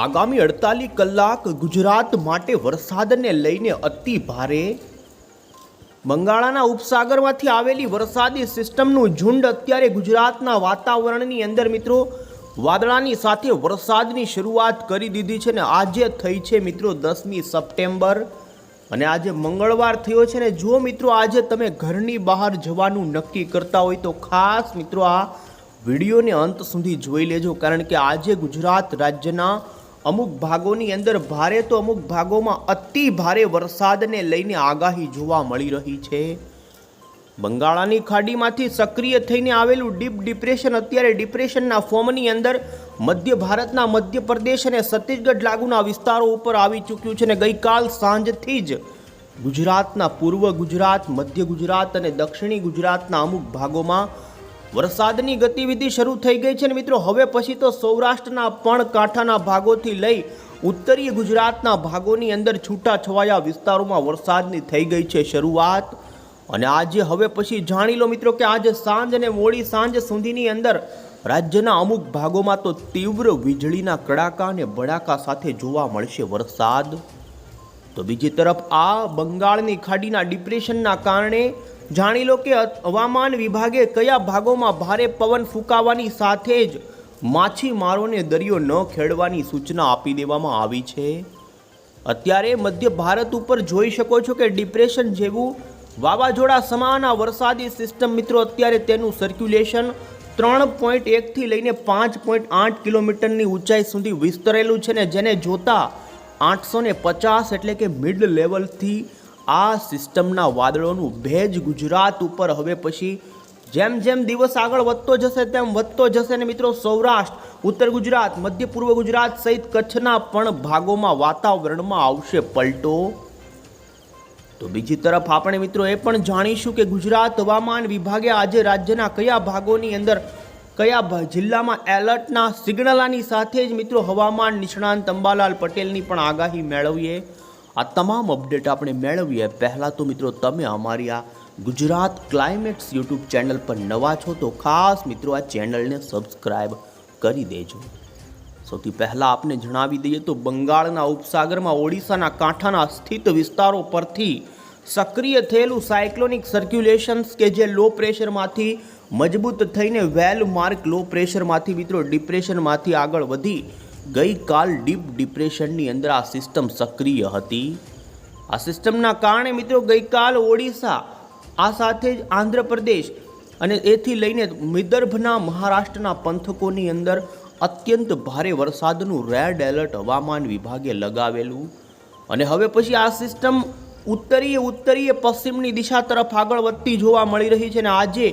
આગામી અડતાલીસ કલાક ગુજરાત માટે વરસાદને લઈને અતિ ભારે. બંગાળાના ઉપસાગરમાંથી આવેલી વરસાદી સિસ્ટમનું ઝુંડ અત્યારે ગુજરાતના વાતાવરણની અંદર મિત્રો વાદળાની સાથે વરસાદની શરૂઆત કરી દીધી છે ને આજે થઈ છે મિત્રો દસમી સપ્ટેમ્બર. અને આજે મંગળવાર થયો છે ને જો મિત્રો આજે તમે ઘરની બહાર જવાનું નક્કી કરતા હોય તો ખાસ મિત્રો આ વિડીયોને અંત સુધી જોઈ લેજો. કારણ કે આજે ગુજરાત રાજ્યના અમુક ભાગોની અંદર ભારે તો અમુક ભાગોમાં અતિ ભારે વરસાદને લઈને આગાહી જોવા મળી રહી છે. બંગાળાની ખાડીમાંથી સક્રિય થઈને આવેલું ડીપ ડિપ્રેશન અત્યારે ડિપ્રેશનના ફોર્મની અંદર મધ્ય ભારતના મધ્ય પ્રદેશ અને છત્તીસગઢ લાગુના વિસ્તારો ઉપર આવી ચૂક્યું છે અને ગઈકાલ સાંજથી જ ગુજરાતના પૂર્વ ગુજરાત, મધ્ય ગુજરાત અને દક્ષિણી ગુજરાતના અમુક ભાગોમાં વરસાદની ગતિવિધિ શરૂ થઈ ગઈ છે ને મિત્રો, હવે પછી તો સૌરાષ્ટ્રના પણ કાંઠાના ભાગોથી લઈ ઉત્તરીય ગુજરાતના ભાગોની અંદર છૂટાછવાયા વિસ્તારોમાં વરસાદની થઈ ગઈ છે શરૂઆત. અને આજે હવે પછી જાણી લો મિત્રો કે આજે સાંજ અને મોડી સાંજ સુધીની અંદર રાજ્યના અમુક ભાગોમાં તો તીવ્ર વીજળીના કડાકા અને બડાકા સાથે જોવા મળશે વરસાદ. તો બીજી તરફ આ બંગાળની ખાડીના ડિપ્રેશનના કારણે જાણી લો કે હવામાન વિભાગે કયા ભાગોમાં ભારે પવન ફૂંકાવાની સાથે જ માછીમારોને દરિયો ન ખેડવાની સૂચના આપી દેવામાં આવી છે? અત્યારે મધ્ય ભારત ઉપર જોઈ શકો છો કે ડિપ્રેશન જેવું વાવાઝોડા સમાન વરસાદી સિસ્ટમ મિત્રો અત્યારે તેનું સર્ક્યુલેશન ત્રણ પોઈન્ટ એકથી લઈને પાંચ પોઈન્ટ આઠ કિલોમીટરની ઊંચાઈ સુધી વિસ્તરેલું છે ને જેને જોતા આઠસો ને પચાસ એટલે કે મિડ લેવલથી આ સિસ્ટમના વાદળોનું ભેજ ગુજરાત ઉપર હવે પછી જેમ જેમ દિવસ આગળ વધતો જશે તેમ વધતો જશે ને મિત્રો સૌરાષ્ટ્ર, ઉત્તર ગુજરાત, મધ્ય પૂર્વ ગુજરાત સહિત કચ્છના પણ ભાગોમાં વાતાવરણમાં આવશે પલટો. તો બીજી તરફ આપણે મિત્રો એ પણ જાણીશું કે ગુજરાત હવામાન વિભાગે આજે રાજ્યના કયા ભાગોની અંદર કયા જિલ્લામાં એલર્ટના સિગ્નલાની સાથે જ મિત્રો હવામાન નિષ્ણાંત અંબાલાલ પટેલની પણ આગાહી મેળવીએ. આ તમામ અપડેટ આપણે મેળવીએ. પહેલાં તો મિત્રો તમે અમારી આ ગુજરાત ક્લાઇમેટ્સ યુટ્યુબ ચેનલ પર નવા છો તો ખાસ મિત્રો આ ચેનલને સબસ્ક્રાઈબ કરી દેજો. સૌથી પહેલાં આપને જણાવી દઈએ તો બંગાળના ઉપસાગરમાં ઓડિશાના કાંઠાના સ્થિત વિસ્તારો પરથી સક્રિય થયેલું સાયક્લોનિક સર્ક્યુલેશન્સ કે જે લો પ્રેશરમાંથી મજબૂત થઈને વેલ માર્ક લો પ્રેશરમાંથી મિત્રો ડિપ્રેશનમાંથી આગળ વધી ગઈકાલ ડીપ ડિપ્રેશનની અંદર આ સિસ્ટમ સક્રિય હતી. આ સિસ્ટમના કારણે મિત્રો ગઈકાલ ઓડિશા, આ સાથે જ આંધ્રપ્રદેશ અને એથી લઈને વિદર્ભના મહારાષ્ટ્રના પંથકોની અંદર અત્યંત ભારે વરસાદનું રેડ એલર્ટ હવામાન વિભાગે લગાવેલું. અને હવે પછી આ સિસ્ટમ ઉત્તરીય ઉત્તરીય પશ્ચિમની દિશા તરફ આગળ વધતી જોવા મળી રહી છે અને આજે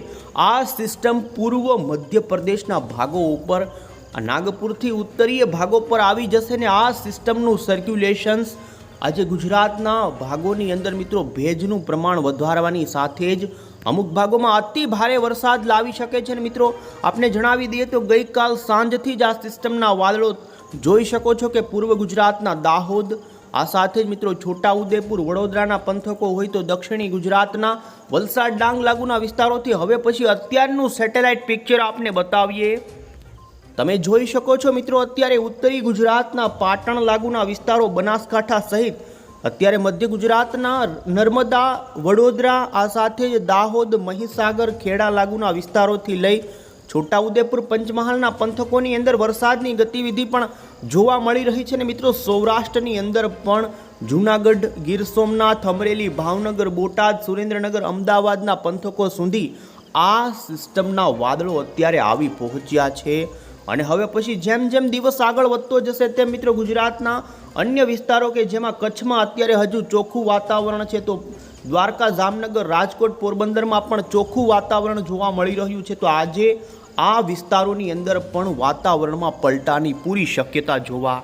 આ સિસ્ટમ પૂર્વ મધ્યપ્રદેશના ભાગો ઉપર આ નાગપુરથી ઉત્તરીય ભાગો પર આવી જશે ને આ સિસ્ટમનું સર્ક્યુલેશન્સ આજે ગુજરાતના ભાગોની અંદર મિત્રો ભેજનું પ્રમાણ વધારવાની સાથે જ અમુક ભાગોમાં અતિ ભારે વરસાદ લાવી શકે છે ને મિત્રો. આપને જણાવી દઈએ તો ગઈકાલ સાંજથી જ આ સિસ્ટમના વાદળો જોઈ શકો છો કે પૂર્વ ગુજરાતના દાહોદ, આ સાથે જ મિત્રો છોટાઉદેપુર, વડોદરાના પંથકો હોય તો દક્ષિણી ગુજરાતના વલસાડ, ડાંગ લાગુના વિસ્તારોથી. હવે પછી અત્યારનું સેટેલાઇટ પિક્ચર આપને બતાવીએ. તમે જોઈ શકો છો મિત્રો, અત્યારે ઉત્તરી ગુજરાતના પાટણ લાગુના વિસ્તારો બનાસકાંઠા સહિત, અત્યારે મધ્ય ગુજરાતના નર્મદા, વડોદરા, આ સાથે જ દાહોદ, મહીસાગર, ખેડા લાગુના વિસ્તારોથી લઈ છોટાઉદેપુર, પંચમહાલના પંથકોની અંદર વરસાદની ગતિવિધિ પણ જોવા મળી રહી છે ને મિત્રો, સૌરાષ્ટ્રની અંદર પણ જૂનાગઢ, ગીર સોમનાથ, અમરેલી, ભાવનગર, બોટાદ, સુરેન્દ્રનગર, અમદાવાદના પંથકો સુધી આ સિસ્ટમના વાદળો અત્યારે આવી પહોંચ્યા છે. અને હવે પછી જેમ જેમ દિવસ આગળ વધતો જશે તેમ મિત્રો ગુજરાતના અન્ય વિસ્તારો કે જેમાં કચ્છમાં અત્યારે હજુ ચોખ્ખું વાતાવરણ છે, તો દ્વારકા, જામનગર, રાજકોટ, પોરબંદરમાં પણ ચોખ્ખું વાતાવરણ જોવા મળી રહ્યું છે. તો આજે આ વિસ્તારોની અંદર પણ વાતાવરણમાં પલટાની પૂરી શક્યતા જોવા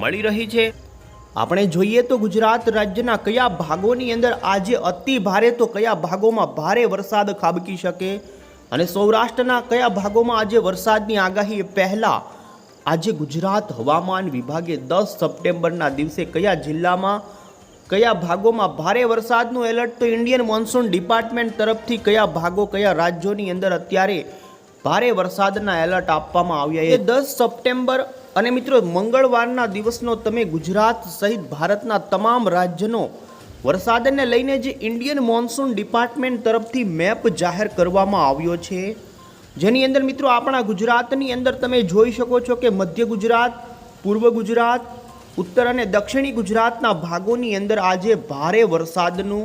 મળી રહી છે. આપણે જોઈએ તો ગુજરાત રાજ્યના કયા ભાગોની અંદર આજે અતિ ભારે, તો કયા ભાગોમાં ભારે વરસાદ ખાબકી શકે? અને સૌરાષ્ટ્રના કયા ભાગોમાં આજે વરસાદની આગાહી પહેલાં? આજે ગુજરાત હવામાન વિભાગે દસ સપ્ટેમ્બરના દિવસે કયા જિલ્લામાં, કયા ભાગોમાં ભારે વરસાદનું એલર્ટ? તો ઇન્ડિયન મોન્સૂન ડિપાર્ટમેન્ટ તરફથી કયા ભાગો, કયા રાજ્યોની અંદર અત્યારે ભારે વરસાદના એલર્ટ આપવામાં આવ્યા છે? દસ સપ્ટેમ્બર અને મિત્રો મંગળવારના દિવસનો તમે ગુજરાત સહિત ભારતના તમામ રાજ્યનો વરસાદને લઈને જે ઇન્ડિયન મોન્સૂન ડિપાર્ટમેન્ટ તરફથી મેપ જાહેર કરવામાં આવ્યો છે. જેની અંદર મિત્રો આપણા ગુજરાતની અંદર તમે જોઈ શકો છો કે મધ્ય ગુજરાત, પૂર્વ ગુજરાત, ઉત્તર અને દક્ષિણી ગુજરાતના ભાગોની અંદર આજે ભારે વરસાદનું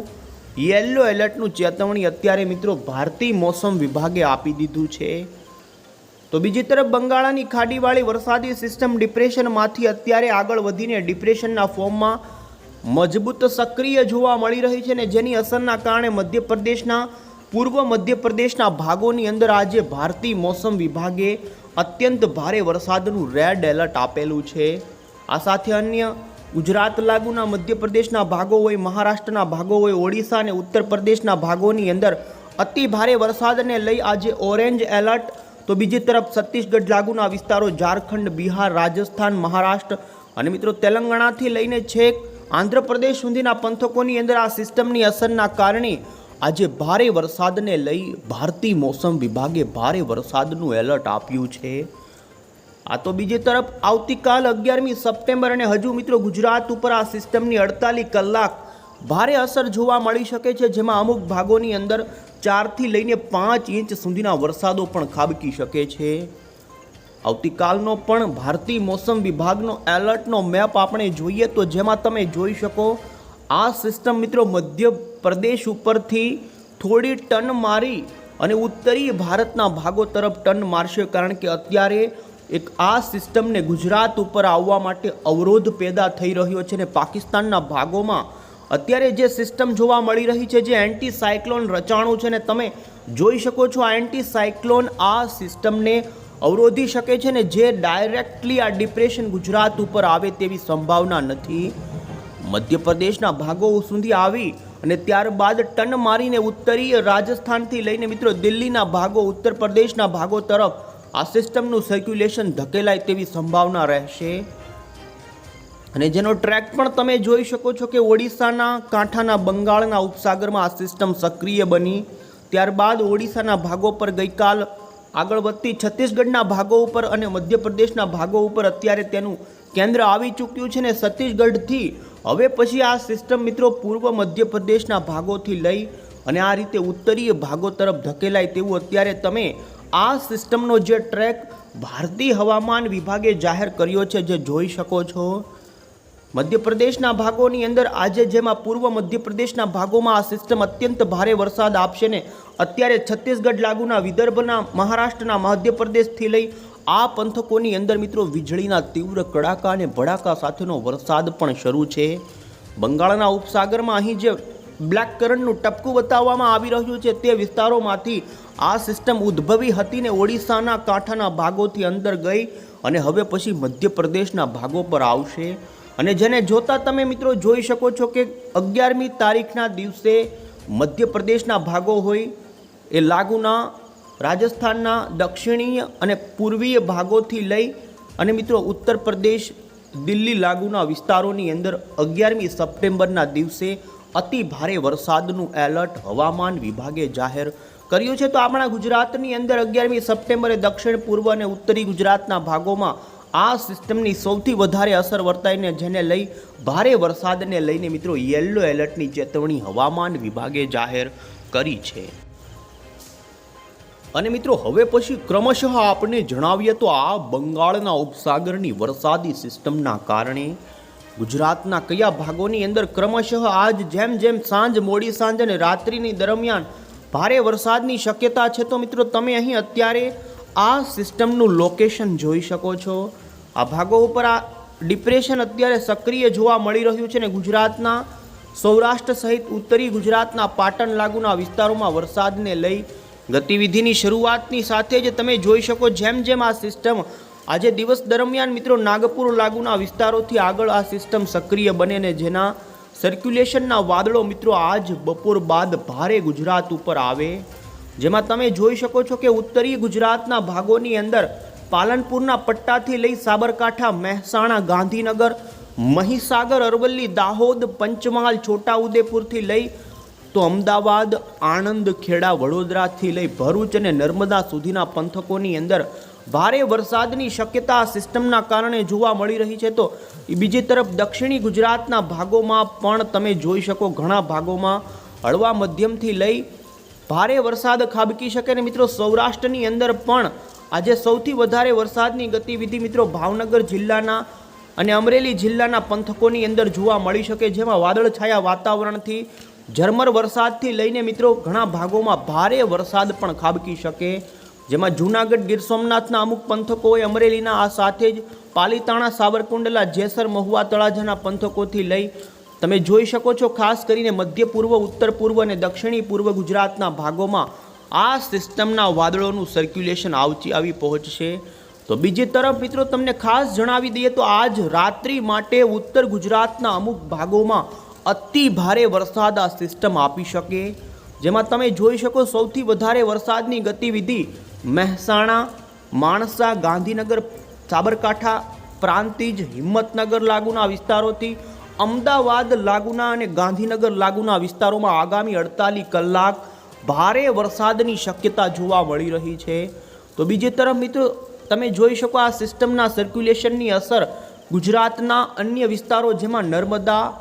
યેલો એલર્ટનું ચેતવણી અત્યારે મિત્રો ભારતીય મોસમ વિભાગે આપી દીધું છે. તો બીજી તરફ બંગાળાની ખાડીવાળી વરસાદી સિસ્ટમ ડિપ્રેશનમાંથી અત્યારે આગળ વધીને ડિપ્રેશનના ફોર્મમાં મજબૂત સક્રિય જોવા મળી રહી છે ને જેની અસરના કારણે મધ્યપ્રદેશના, પૂર્વ મધ્યપ્રદેશના ભાગોની અંદર આજે ભારતીય મોસમ વિભાગે અત્યંત ભારે વરસાદનું રેડ એલર્ટ આપેલું છે. આ સાથે અન્ય ગુજરાત લાગુના મધ્યપ્રદેશના ભાગો હોય, મહારાષ્ટ્રના ભાગો હોય, ઓડિશા અને ઉત્તર પ્રદેશના ભાગોની અંદર અતિ ભારે વરસાદને લઈ આજે ઓરેન્જ એલર્ટ. તો બીજી તરફ છત્તીસગઢ લાગુના વિસ્તારો, ઝારખંડ, બિહાર, રાજસ્થાન, મહારાષ્ટ્ર અને મિત્રો તેલંગાણાથી લઈને છેક આંધ્રપ્રદેશ સુધીના પંથકોની અંદર આ સિસ્ટમની અસરના કારણે આજે ભારે વરસાદને લઈ ભારતીય મોસમ વિભાગે ભારે વરસાદનું એલર્ટ આપ્યું છે. આ તો બીજી તરફ આવતીકાલ અગિયારમી સપ્ટેમ્બર અને હજુ મિત્રો ગુજરાત ઉપર આ સિસ્ટમની અડતાલીસ કલાક ભારે અસર જોવા મળી શકે છે, જેમાં અમુક ભાગોની અંદર ચારથી લઈને પાંચ ઇંચ સુધીના વરસાદો પણ ખાબકી શકે છે. આવતીકાલનો પણ ભારતીય મોસમ વિભાગનો એલર્ટનો મેપ આપણે જોઈએ તો જેમાં તમે જોઈ શકો, આ સિસ્ટમ મિત્રો મધ્ય પ્રદેશ ઉપરથી થોડી ટન મારી અને ઉત્તરીય ભારતના ભાગો તરફ ટન મારશે કારણ કે અત્યારે એક આ સિસ્ટમને ગુજરાત ઉપર આવવા માટે અવરોધ પેદા થઈ રહ્યો છે અને પાકિસ્તાનના ભાગોમાં અત્યારે જે સિસ્ટમ જોવા મળી રહી છે જે એન્ટી સાયક્લોન રચાણું છે ને તમે જોઈ શકો છો આ એન્ટી સાયક્લોન આ સિસ્ટમને અવરોધી શકે છે ને જે ડાયરેક્ટલી આ ડિપ્રેશન ગુજરાત ઉપર આવે તેવી સંભાવના નથી. મધ્યપ્રદેશના ભાગો સુધી આવી અને ત્યારબાદ ટન મારીને ઉત્તરીય રાજસ્થાનથી લઈને મિત્રો દિલ્હીના ભાગો, ઉત્તર પ્રદેશના ભાગો તરફ આ સિસ્ટમનું સર્ક્યુલેશન ધકેલાય તેવી સંભાવના રહેશે. અને જેનો ટ્રેક પણ તમે જોઈ શકો છો કે ઓડિશાના, કાંઠાના, બંગાળના ઉપસાગરમાં આ સિસ્ટમ સક્રિય બની. ત્યારબાદ ઓડિશાના ભાગો પર ગઈકાલ આગળ વધતી છત્તીસગઢના ભાગો ઉપર અને મધ્યપ્રદેશના ભાગો ઉપર અત્યારે તેનું કેન્દ્ર આવી ચૂક્યું છે ને છત્તીસગઢથી હવે પછી આ સિસ્ટમ મિત્રો પૂર્વ મધ્યપ્રદેશના ભાગોથી લઈ અને આ રીતે ઉત્તરીય ભાગો તરફ ધકેલાય તેવું અત્યારે તમે આ સિસ્ટમનો જે ટ્રેક ભારતીય હવામાન વિભાગે જાહેર કર્યો છે જે જોઈ શકો છો. મધ્યપ્રદેશના ભાગોની અંદર આજે જેમાં પૂર્વ મધ્યપ્રદેશના ભાગોમાં આ સિસ્ટમ અત્યંત ભારે વરસાદ આપશે ને અત્યારે છત્તીસગઢ લાગુના વિદર્ભના મહારાષ્ટ્રના મધ્યપ્રદેશથી લઈ આ પંથકોની અંદર મિત્રો વીજળીના તીવ્ર કડાકા અને ભડાકા સાથેનો વરસાદ પણ શરૂ છે. બંગાળના ઉપસાગરમાં અહીં જે બ્લેક કરંટનું ટપકું બતાવવામાં આવી રહ્યું છે તે વિસ્તારોમાંથી આ સિસ્ટમ ઉદ્ભવી હતી ને ઓડિશાના કાંઠાના ભાગોથી અંદર ગઈ અને હવે પછી મધ્યપ્રદેશના ભાગો પર આવશે. અને જેને જોતા તમે મિત્રો જોઈ શકો છો કે અગિયારમી તારીખના દિવસે મધ્યપ્રદેશના ભાગો હોય, એ લાગુના રાજસ્થાનના દક્ષિણીય અને પૂર્વીય ભાગોથી લઈ અને મિત્રો ઉત્તર પ્રદેશ, દિલ્હી લાગુના વિસ્તારોની અંદર અગિયારમી સપ્ટેમ્બરના દિવસે અતિ ભારે વરસાદનું એલર્ટ હવામાન વિભાગે જાહેર કર્યું છે. તો આપણા ગુજરાતની અંદર અગિયારમી સપ્ટેમ્બરે દક્ષિણ પૂર્વ અને ઉત્તરી ગુજરાતના ભાગોમાં આ સિસ્ટમની સૌથી વધારે અસર વર્તાઈને જેને લઈ ભારે વરસાદને લઈને મિત્રો યેલો એલર્ટની ચેતવણી હવામાન વિભાગે જાહેર કરી છે. અને મિત્રો હવે પછી ક્રમશઃ આપણે જણાવીએ તો આ બંગાળના ઉપસાગરની વરસાદી સિસ્ટમના કારણે ગુજરાતના કયા ભાગોની અંદર ક્રમશઃ આજ જેમ જેમ સાંજ મોડી સાંજ અને રાત્રિની દરમિયાન ભારે વરસાદની શક્યતા છે તો મિત્રો તમે અહીં અત્યારે આ સિસ્ટમનું લોકેશન જોઈ શકો છો. આ ભાગો ઉપર આ ડિપ્રેશન અત્યારે સક્રિય જોવા મળી રહ્યું છે ને ગુજરાતના સૌરાષ્ટ્ર સહિત ઉત્તરી ગુજરાતના પાટણ લાગુના વિસ્તારોમાં વરસાદને લઈ ગતિવિધિની શરૂઆતની સાથે જ તમે જોઈ શકો જેમ જેમ આ સિસ્ટમ આજે દિવસ દરમિયાન મિત્રો નાગપુર લાગુના વિસ્તારોથી આગળ આ સિસ્ટમ સક્રિય બને ને જેના સર્ક્યુલેશનના વાદળો મિત્રો આજ બપોર બાદ ભારે ગુજરાત ઉપર આવે. જેમાં તમે જોઈ શકો છો કે ઉત્તરી ગુજરાતના ભાગોની અંદર પાલનપુરના પટ્ટાથી લઈ સાબરકાંઠા, મહેસાણા, ગાંધીનગર, મહીસાગર, અરવલ્લી, દાહોદ, પંચમહાલ, છોટાઉદેપુરથી લઈ તો અમદાવાદ આણંદ ખેડા વડોદરાથી લઈ ભરૂચ અને નર્મદા સુધીના પંથકોની અંદર ભારે વરસાદની શક્યતા સિસ્ટમના કારણે જોવા મળી રહી છે. તો બીજી તરફ દક્ષિણી ગુજરાતના ભાગોમાં પણ તમે જોઈ શકો ઘણા ભાગોમાં હળવા મધ્યમથી લઈ ભારે વરસાદ ખાબકી શકે. અને મિત્રો સૌરાષ્ટ્રની અંદર પણ આજે સૌથી વધારે વરસાદની ગતિવિધિ મિત્રો ભાવનગર જિલ્લાના અને અમરેલી જિલ્લાના પંથકોની અંદર જોવા મળી શકે જેમાં વાદળછાયા વાતાવરણથી, ઝરમર વરસાદથી લઈને મિત્રો ઘણા ભાગોમાં ભારે વરસાદ પણ ખાબકી શકે. જેમાં જૂનાગઢ ગીર સોમનાથના અમુક પંથકો હોય અમરેલીના આ સાથે જ પાલીતાણા, સાવરકુંડલા, જેસર, મહુવા તળાજાના પંથકોથી લઈ તમે જોઈ શકો છો, ખાસ કરીને મધ્ય પૂર્વ, ઉત્તર પૂર્વ અને દક્ષિણી પૂર્વ ગુજરાતના ભાગોમાં આ સિસ્ટમના વાદળોનું સર્ક્યુલેશન આવતી આવી પહોંચશે. તો બીજી તરફ મિત્રો તમને ખાસ જણાવી દઈએ તો આજ રાત્રિ માટે ઉત્તર ગુજરાતના અમુક ભાગોમાં અતિ ભારે વરસાદ આ સિસ્ટમ આપી શકે. જેમાં તમે જોઈ શકો સૌથી વધારે વરસાદની ગતિવિધિ મહેસાણા, માણસા, ગાંધીનગર, સાબરકાંઠા પ્રાંતિજ, હિંમતનગર લાગુના વિસ્તારોથી, અમદાવાદ લાગુના અને ગાંધીનગર લાગુના વિસ્તારોમાં આગામી અડતાલીસ કલાક ભારે વરસાદની શક્યતા જોવા મળી રહી છે. તો બીજી તરફ મિત્રો, તમે જોઈ શકો આ સિસ્ટમના સર્ક્યુલેશનની અસર ગુજરાતના અન્ય વિસ્તારો જેમાં નર્મદા,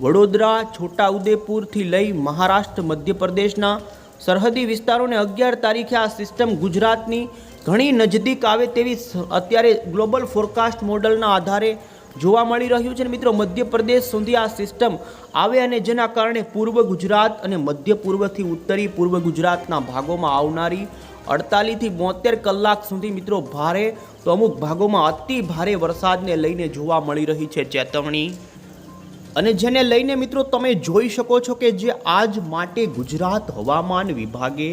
વડોદરા, છોટાઉદેપુરથી લઈ મહારાષ્ટ્ર, મધ્યપ્રદેશના સરહદી વિસ્તારોને અગિયાર તારીખે આ સિસ્ટમ ગુજરાતની ઘણી નજદીક આવે તેવી અત્યારે ગ્લોબલ ફોરકાસ્ટ મોડલના આધારે જોવા મળી રહ્યું છે મિત્રો, મધ્યપ્રદેશ સુધી આ સિસ્ટમ આવે અને જેના કારણે પૂર્વ ગુજરાત અને મધ્ય પૂર્વથી ઉત્તરી પૂર્વ ગુજરાતના ભાગોમાં આવનારી અડતાલીસથી બોતેર કલાક સુધી મિત્રો ભારે તો અમુક ભાગોમાં અતિ ભારે વરસાદને લઈને જોવા મળી રહી છે ચેતવણી. અને જેને લઈને મિત્રો તમે જોઈ શકો છો કે જે આજ માટે ગુજરાત હવામાન વિભાગે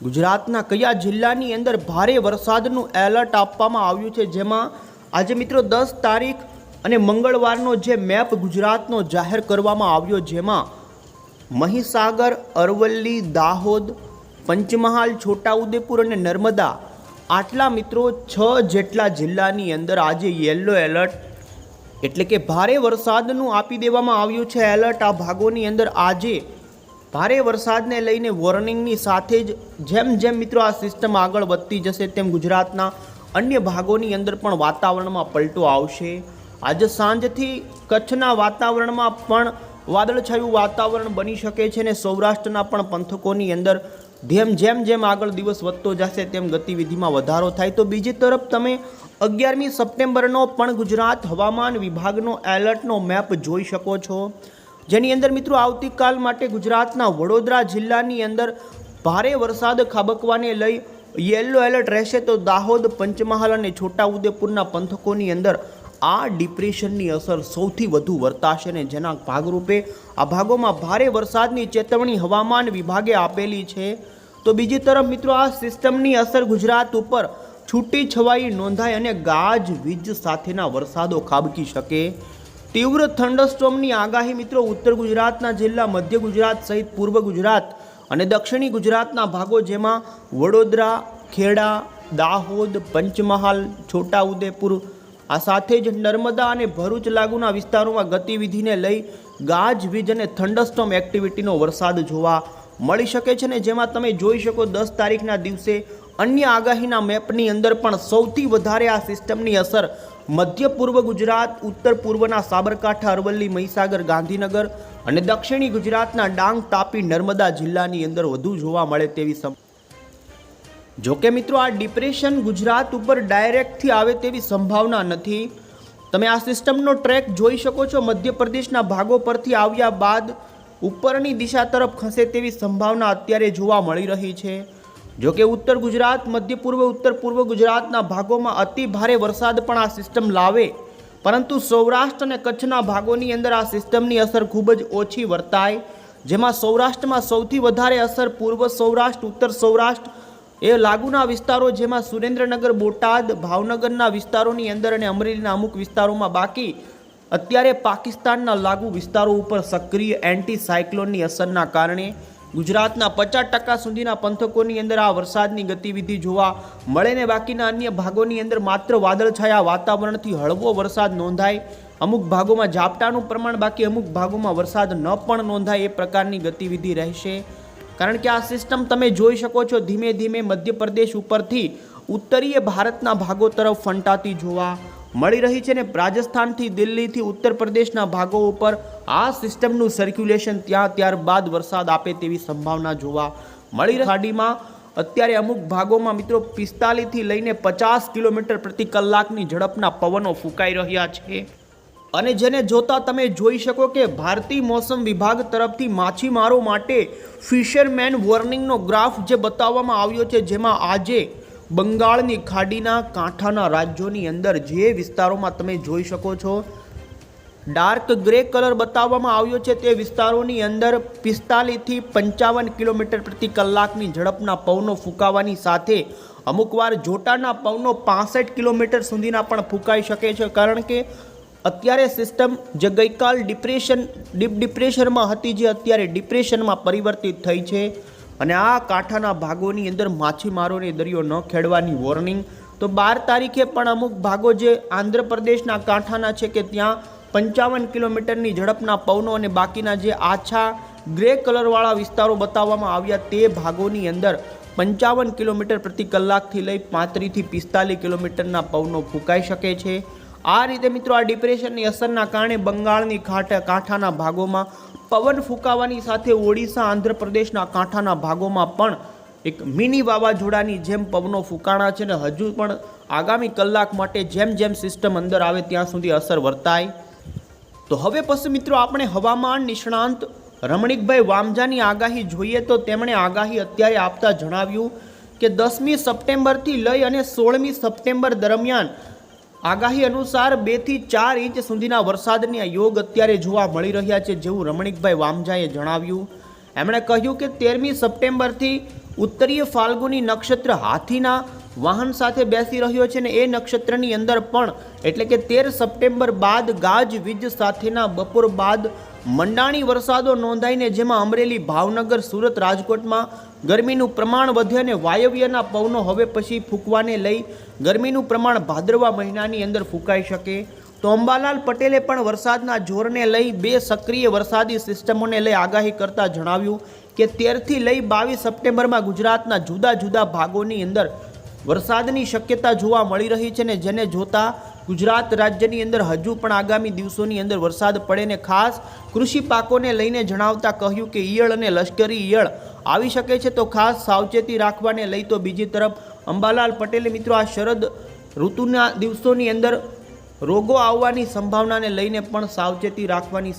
ગુજરાતના કયા જિલ્લાની અંદર ભારે વરસાદનું એલર્ટ આપવામાં આવ્યું છે, જેમાં આજે મિત્રો દસ તારીખ અને મંગળવારનો જે મેપ ગુજરાતનો જાહેર કરવામાં આવ્યો જેમાં મહીસાગર, અરવલ્લી, દાહોદ, પંચમહાલ, છોટાઉદેપુર અને નર્મદા આટલા મિત્રો છ જેટલા જિલ્લાની અંદર આજે યલો એલર્ટ એટલે કે ભારે વરસાદનું આપી દેવામાં આવ્યું છે એલર્ટ. આ ભાગોની અંદર આજે ભારે વરસાદને લઈને વોર્નિંગની સાથે જ જેમ જેમ મિત્રો આ સિસ્ટમ આગળ વધતી જશે તેમ ગુજરાતના અન્ય ભાગોની અંદર પણ વાતાવરણમાં પલટો આવશે. આજે સાંજથી કચ્છના વાતાવરણમાં પણ વાદળછાયું વાતાવરણ બની શકે છે અને સૌરાષ્ટ્રના પણ પંથકોની અંદર જેમ જેમ જેમ આગળ દિવસ વધતો જશે તેમ ગતિવિધિમાં વધારો થાય. તો બીજી તરફ તમે અગિયારમી સપ્ટેમ્બરનો પણ ગુજરાત હવામાન વિભાગનો એલર્ટનો મેપ જોઈ શકો છો. જેની અંદર મિત્રો આવતીકાલ માટે ગુજરાતના વડોદરા જિલ્લાની અંદર ભારે વરસાદ ખાબકવાને લઈ યેલો એલર્ટ રહેશે. તો દાહોદ, પંચમહાલ અને છોટાઉદેપુરના પંથકોની અંદર આ ડિપ્રેશનની અસર સૌથી વધુ વર્તાશે ને જેના ભાગરૂપે આ ભાગોમાં ભારે વરસાદની ચેતવણી હવામાન વિભાગે આપેલી છે. તો બીજી તરફ મિત્રો, આ સિસ્ટમની અસર ગુજરાત ઉપર છૂટી છવાઈ નોંધાય અને ગાજ વીજ સાથેના વરસાદો ખાબકી શકે. તીવ્ર થંડરસ્ટોમની આગાહી મિત્રો, ઉત્તર ગુજરાતના જિલ્લા, મધ્ય ગુજરાત સહિત પૂર્વ ગુજરાત અને દક્ષિણી ગુજરાતના ભાગો જેમાં વડોદરા, ખેડા, દાહોદ, પંચમહાલ, છોટાઉદેપુર આ સાથે જ નર્મદા અને ભરૂચ લાગુના વિસ્તારોમાં ગતિવિધિને લઈ ગાજવીજ અને થંડરસ્ટોમ એક્ટિવિટીનો વરસાદ જોવા મળી શકે છે ને જેમાં તમે જોઈ શકો દસ તારીખના દિવસે અન્ય આગાહીના મેપની અંદર પણ સૌથી વધારે આ સિસ્ટમની અસર મધ્ય પૂર્વ ગુજરાત, ઉત્તર પૂર્વના સાબરકાંઠા, અરવલ્લી, મહીસાગર, ગાંધીનગર અને દક્ષિણી ગુજરાતના ડાંગ, તાપી, નર્મદા જિલ્લાની અંદર વધુ જોવા મળે તેવી સં જો કે મિત્રો, આ ડિપ્રેશન ગુજરાત ઉપર ડાયરેક્ટથી આવે તેવી સંભાવના નથી. તમે આ સિસ્ટમનો ટ્રેક જોઈ શકો છો. મધ્યપ્રદેશના ભાગો પરથી આવ્યા બાદ ઉપરની દિશા તરફ ખસે તેવી સંભાવના અત્યારે જોવા મળી રહી છે. જોકે ઉત્તર ગુજરાત મધ્ય પૂર્વ ઉત્તર પૂર્વ ગુજરાતના ભાગોમાં અતિ ભારે વરસાદ પણ આ સિસ્ટમ લાવે. પરંતુ સૌરાષ્ટ્ર અને કચ્છના ભાગોની અંદર આ સિસ્ટમની અસર ખૂબ જ ઓછી વર્તાય. જેમાં સૌરાષ્ટ્રમાં સૌથી વધારે અસર પૂર્વ સૌરાષ્ટ્ર, ઉત્તર સૌરાષ્ટ્ર એ લાગુના વિસ્તારો જેમાં સુરેન્દ્રનગર, બોટાદ, ભાવનગરના વિસ્તારોની અંદર અને અમરેલીના અમુક વિસ્તારોમાં બાકી. અત્યારે પાકિસ્તાનના લાગુ વિસ્તારો ઉપર સક્રિય એન્ટી સાયક્લોનની અસરના કારણે ગુજરાતના પચાસ ટકા સુધીના પંથકોની અંદર આ વરસાદની ગતિવિધિ જોવા મળે ને બાકીના અન્ય ભાગોની અંદર માત્ર વાદળછાયા વાતાવરણથી હળવો વરસાદ નોંધાય. અમુક ભાગોમાં ઝાપટાનું પ્રમાણ બાકી અમુક ભાગોમાં વરસાદ ન પણ નોંધાય એ પ્રકારની ગતિવિધિ રહેશે. કારણ કે આ સિસ્ટમ તમે જોઈ શકો છો ધીમે ધીમે મધ્યપ્રદેશ ઉપરથી ઉત્તરીય ભારતના ભાગો તરફ ફંટાતી જોવા મળી રહી છે ને રાજસ્થાનથી દિલ્હીથી ઉત્તર પ્રદેશના ભાગો ઉપર આ સિસ્ટમનું સર્ક્યુલેશન ત્યાં ત્યારબાદ વરસાદ આપે તેવી સંભાવના જોવા મળી ખાડીમાં અત્યારે અમુક ભાગોમાં મિત્રો પિસ્તાલીસથી લઈને પચાસ કિલોમીટર પ્રતિ કલાકની ઝડપના પવનો ફૂંકાઈ રહ્યા છે. અને જેને જોતા તમે જોઈ શકો કે ભારતીય મોસમ વિભાગ તરફથી માછીમારો માટે ફિશરમેન વોર્નિંગનો ગ્રાફ જે બતાવવામાં આવ્યો છે, જેમાં આજે બંગાળની ખાડીના કાંઠાના રાજ્યોની અંદર જે વિસ્તારોમાં તમે જોઈ શકો છો, ડાર્ક ગ્રે કલર બતાવવામાં આવ્યો છે, તે વિસ્તારોની અંદર પિસ્તાલીસથી પંચાવન કિલોમીટર પ્રતિ કલાકની ઝડપના પવનો ફૂંકાવાની સાથે અમુકવાર જોટાના પવનો પાસઠ કિલોમીટર સુધીના પણ ફૂંકાઈ શકે છે, કારણ કે અત્યારે સિસ્ટમ જે ગઈકાલ ડિપ્રેશન ડીપ ડિપ્રેશનમાં હતી, જે અત્યારે ડિપ્રેશનમાં પરિવર્તિત થઈ છે અને આ કાંઠાના ભાગોની અંદર માછીમારોને દરિયો ન ખેડવાની વોર્નિંગ તો બાર તારીખે પણ અમુક ભાગો જે આંધ્રપ્રદેશના કાંઠાના છે કે ત્યાં પંચાવન કિલોમીટરની ઝડપના પવનો અને બાકીના જે આછા ગ્રે કલરવાળા વિસ્તારો બતાવવામાં આવ્યા તે ભાગોની અંદર પંચાવન કિલોમીટર પ્રતિ કલાકથી લઈ પાંત્રીસથી પિસ્તાલીસ કિલોમીટરના પવનો ફૂંકાઈ શકે છે. આ રીતે મિત્રો આ ડિપ્રેશનની અસરના કારણે બંગાળની ખાટ કાંઠાના ભાગોમાં પવન ફૂંકાવાની સાથે ઓડિશા, આંધ્રપ્રદેશના કાંઠાના ભાગોમાં પણ એક મિની વાવાઝોડાની જેમ પવનો ફૂંકાણા છે ને હજુ પણ આગામી કલાક માટે જેમ જેમ સિસ્ટમ અંદર આવે ત્યાં સુધી અસર વર્તાય. તો હવે પછી મિત્રો આપણે હવામાન નિષ્ણાંત રમણીકભાઈ વામજાની આગાહી જોઈએ તો તેમણે આગાહી અત્યારે આપતા જણાવ્યું કે દસમી સપ્ટેમ્બરથી લઈ અને સોળમી સપ્ટેમ્બર દરમિયાન આગાહી અનુસાર બેથી ચાર ઇંચ સુધીના વરસાદની યોગ અત્યારે જોવા મળી રહ્યા છે જેવું રમણીકભાઈ વામજાએ જણાવ્યું. એમણે કહ્યું કે તેરમી સપ્ટેમ્બરથી ઉત્તરીય ફાલ્ગુની નક્ષત્ર હાથીના વાહન સાથે બેસી રહ્યો છે ને એ નક્ષત્રની અંદર પણ એટલે કે તેર સપ્ટેમ્બર બાદ ગાજ વીજ સાથેના બપોર બાદ મંડાણી વરસાદો નોંધાઈને જેમાં અમરેલી ભાવનગર, સુરત રાજકોટમાં ગરમીનું પ્રમાણ વધે અને વાયવ્યના પવનો હવે પછી ફૂંકવાને લઈ ગરમીનું પ્રમાણ ભાદરવા મહિનાની અંદર ફૂંકાઈ શકે. તો અંબાલાલ પટેલે પણ વરસાદના જોરને લઈ બે સક્રિય વરસાદી સિસ્ટમોને લઈ આગાહી કરતા જણાવ્યું કે તેરથી લઈ બાવીસ સપ્ટેમ્બરમાં ગુજરાતના જુદા જુદા ભાગોની અંદર વરસાદની શક્યતા જોવા મળી રહી છે ને જેને જોતા ગુજરાત રાજ્યની અંદર હજુ પણ આગામી દિવસોની અંદર વરસાદ પડે ને ખાસ કૃષિ પાકોને લઈને જણાવતા કહ્યું કે ઈયળ અને લશ્કરી ઈયળ આવી શકે છે તો ખાસ સાવચેતી રાખવાને લઈ તો બીજી તરફ અંબાલાલ પટેલે મિત્રો આ શરદ ઋતુના દિવસોની અંદર રોગો આવવાની સંભાવનાને લઈને પણ સાવચેતી રાખવાની